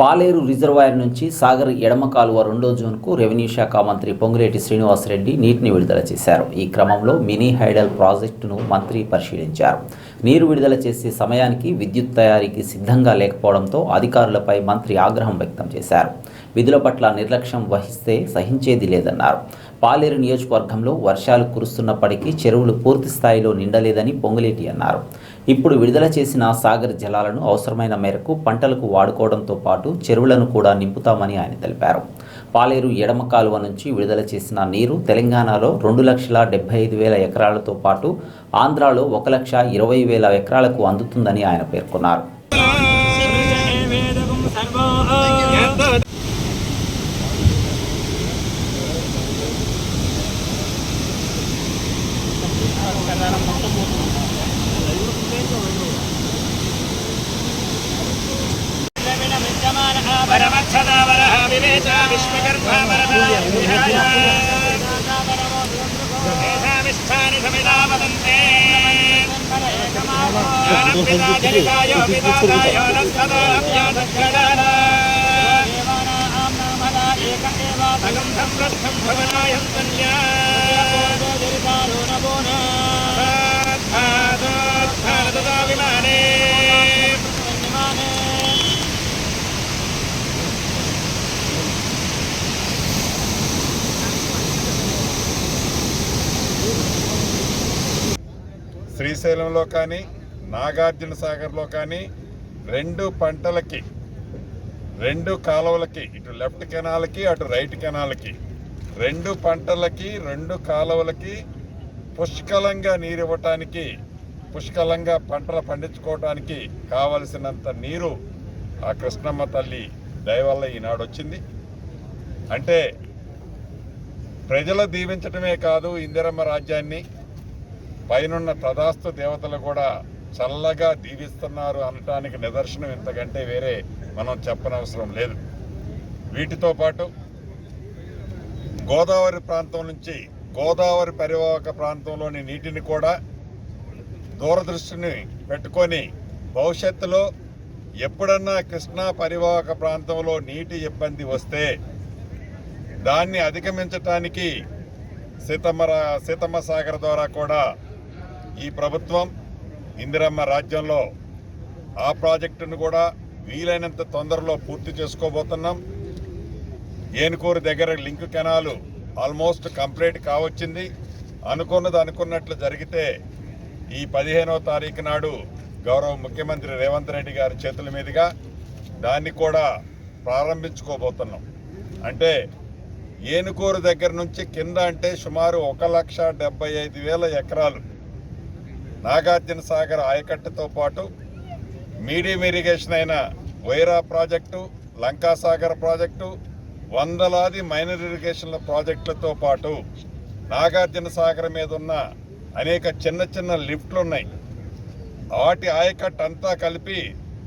పాలేరు reservoir నుంచి సాగర్ ఎడమ కాలువ రెండో జోన్కు రెవెన్యూ శాఖ మంత్రి పొంగిరెడ్డి శ్రీనివాసరెడ్డి నీటిని విడుదల చేశారు. ఈ క్రమంలో మినీ హైడల్ ప్రాజెక్టును మంత్రి పరిశీలించారు. నీరు విడుదల చేసే సమయానికి విద్యుత్ తయారీకి సిద్ధంగా లేకపోవడంతో అధికారులపై మంత్రి ఆగ్రహం వ్యక్తం చేశారు. విధుల పట్ల నిర్లక్ష్యం వహిస్తే సహించేది లేదన్నారు. పాలేరు నియోజకవర్గంలో వర్షాలు కురుస్తున్నప్పటికీ చెరువులు పూర్తి స్థాయిలో నిండలేదని పొంగులేటి అన్నారు. ఇప్పుడు విడుదల చేసిన సాగర్ జలాలను అవసరమైన మేరకు పంటలకు వాడుకోవడంతో పాటు చెరువులను కూడా నింపుతామని ఆయన తెలిపారు. పాలేరు ఎడమ కాలువ నుంచి విడుదల చేసిన నీరు తెలంగాణలో రెండు లక్షల డెబ్బై ఐదు వేల ఎకరాలతో పాటు ఆంధ్రాలో ఒక లక్ష ఇరవై వేల ఎకరాలకు అందుతుందని ఆయన పేర్కొన్నారు. పరమక్షదావరః వివేచ విశ్వగర్భావరదాయ ఏషామిష్టాని సమిదా వదంతే జ్ఞానం పితా జనితాయో విదాతాయో నస్తదాభ్యాసక్కడాన సగం సంవృద్ధం భవనాయం కన్యా సాధాదోత్థానదదా శ్రీశైలంలో కానీ నాగార్జున సాగర్లో కానీ రెండు పంటలకి రెండు కాలువలకి ఇటు లెఫ్ట్ కెనాల్కి అటు రైట్ కెనాల్కి రెండు పంటలకి రెండు కాలువలకి పుష్కలంగా నీరు ఇవ్వటానికి పుష్కలంగా పంటలు పండించుకోవటానికి కావలసినంత నీరు ఆ కృష్ణమ్మ తల్లి దయవల్ల ఈనాడు వచ్చింది. అంటే ప్రజలు దీవించటమే కాదు ఇందిరమ్మ రాజ్యాన్ని పైనున్న తదాస్తు దేవతలు కూడా చల్లగా దీవిస్తున్నారు అనటానికి నిదర్శనం ఇంతకంటే వేరే మనం చెప్పనవసరం లేదు. వీటితో పాటు గోదావరి ప్రాంతం నుంచి గోదావరి పరివాహక ప్రాంతంలోని నీటిని కూడా దూరదృష్టిని పెట్టుకొని భవిష్యత్తులో ఎప్పుడన్నా కృష్ణా పరివాహక ప్రాంతంలో నీటి ఇబ్బంది వస్తే దాన్ని అధిగమించటానికి సీతమ్మ సీతమ్మ సాగర్ ద్వారా కూడా ఈ ప్రభుత్వం ఇందిరమ్మ రాజ్యంలో ఆ ప్రాజెక్టును కూడా వీలైనంత తొందరలో పూర్తి చేసుకోబోతున్నాం. ఏనుకూరు దగ్గర లింక్ కెనాలు ఆల్మోస్ట్ కంప్లీట్ కావచ్చింది. అనుకున్నది అనుకున్నట్లు జరిగితే ఈ పదిహేనవ తారీఖు నాడు గౌరవ ముఖ్యమంత్రి రేవంత్ రెడ్డి గారి చేతుల మీదుగా దాన్ని కూడా ప్రారంభించుకోబోతున్నాం. అంటే ఏనుకూరు దగ్గర నుంచి కింద అంటే సుమారు ఒక లక్ష డెబ్బై ఐదు వేల ఎకరాలు నాగార్జున సాగర్ ఆయకట్టుతో పాటు మీడియం ఇరిగేషన్ అయిన వైరా ప్రాజెక్టు లంకాసాగర్ ప్రాజెక్టు వందలాది మైనర్ ఇరిగేషన్ల ప్రాజెక్టులతో పాటు నాగార్జున సాగర్ మీద ఉన్న అనేక చిన్న చిన్న లిఫ్ట్లు ఉన్నాయి వాటి ఆయకట్టు అంతా కలిపి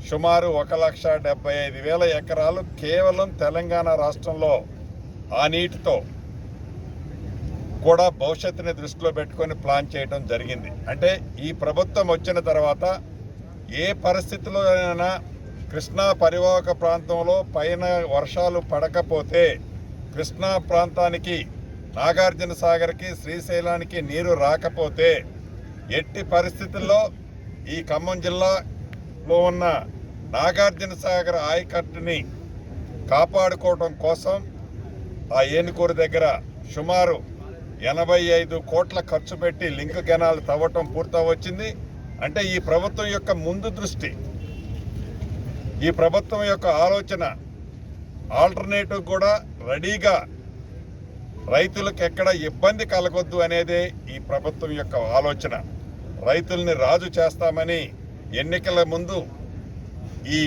సుమారు ఒక లక్ష డెబ్బై ఐదు వేల ఎకరాలు కేవలం తెలంగాణ రాష్ట్రంలో ఆ నీటితో కూడా భవిష్యత్తుని దృష్టిలో పెట్టుకొని ప్లాన్ చేయడం జరిగింది. అంటే ఈ ప్రభుత్వం వచ్చిన తర్వాత ఏ పరిస్థితిలో అయినా కృష్ణా పరివాహక ప్రాంతంలో పైన వర్షాలు పడకపోతే కృష్ణా ప్రాంతానికి నాగార్జున సాగర్కి శ్రీశైలానికి నీరు రాకపోతే ఎట్టి పరిస్థితుల్లో ఈ ఖమ్మం జిల్లాలో ఉన్న నాగార్జున సాగర్ ఆయకట్టుని కాపాడుకోవడం కోసం ఆ ఏనుకూరు దగ్గర సుమారు ఎనభై ఐదు కోట్ల ఖర్చు పెట్టి లింక్ కెనాల్ తవ్వటం పూర్తవచ్చింది. అంటే ఈ ప్రభుత్వం యొక్క ముందు దృష్టి ఈ ప్రభుత్వం యొక్క ఆలోచన ఆల్టర్నేటివ్ కూడా రెడీగా రైతులకు ఎక్కడ ఇబ్బంది కలగొద్దు అనేదే ఈ ప్రభుత్వం యొక్క ఆలోచన. రైతుల్ని రాజు చేస్తామని ఎన్నికల ముందు ఈ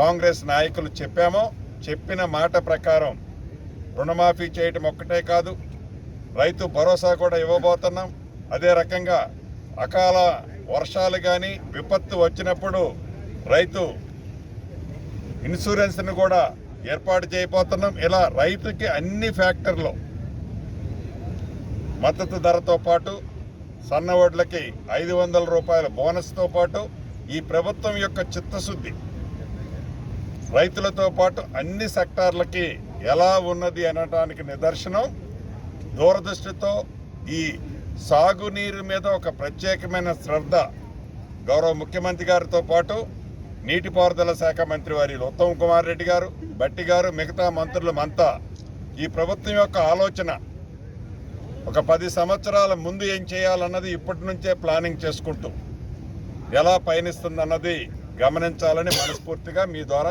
కాంగ్రెస్ నాయకులు చెప్పామో చెప్పిన మాట ప్రకారం రుణమాఫీ చేయటం ఒక్కటే కాదు రైతు భరోసా కూడా ఇవ్వబోతున్నాం. అదే రకంగా అకాల వర్షాలు కానీ విపత్తు వచ్చినప్పుడు రైతు ఇన్సూరెన్స్ని కూడా ఏర్పాటు చేయబోతున్నాం. ఇలా రైతుకి అన్ని ఫ్యాక్టర్లు మద్దతు ధరతో పాటు సన్న వడ్లకి ఐదు వందల రూపాయల బోనస్తో పాటు ఈ ప్రభుత్వం యొక్క చిత్తశుద్ధి రైతులతో పాటు అన్ని సెక్టార్లకి ఎలా ఉన్నది అనడానికి నిదర్శనం. దూరదృష్టితో ఈ సాగునీరు మీద ఒక ప్రత్యేకమైన శ్రద్ధ గౌరవ ముఖ్యమంత్రి గారితో పాటు నీటిపారుదల శాఖ మంత్రి వారి ఉత్తమ్ కుమార్ రెడ్డి గారు బట్టి గారు మిగతా మంత్రులమంతా ఈ ప్రభుత్వం యొక్క ఆలోచన ఒక పది సంవత్సరాల ముందు ఏం చేయాలన్నది ఇప్పటి నుంచే ప్లానింగ్ చేసుకుంటూ ఎలా పయనిస్తుందన్నది గమనించాలని మనస్ఫూర్తిగా మీ ద్వారా